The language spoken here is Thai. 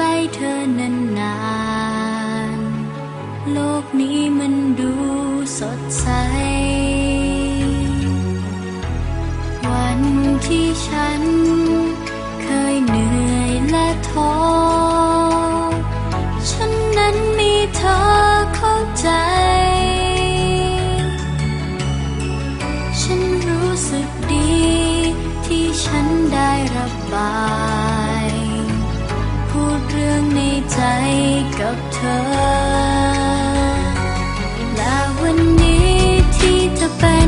ใกล้ เธอนานๆโลกนี้มันดูสดใส วันที่ฉัน เคยเหนื่อยและท้อฉันนั้นมีเธอเข้าใจ ฉันรู้สึกดีที่ฉันได้รับบา ใจกับเธอ และวันนี้ที่เธอเป็น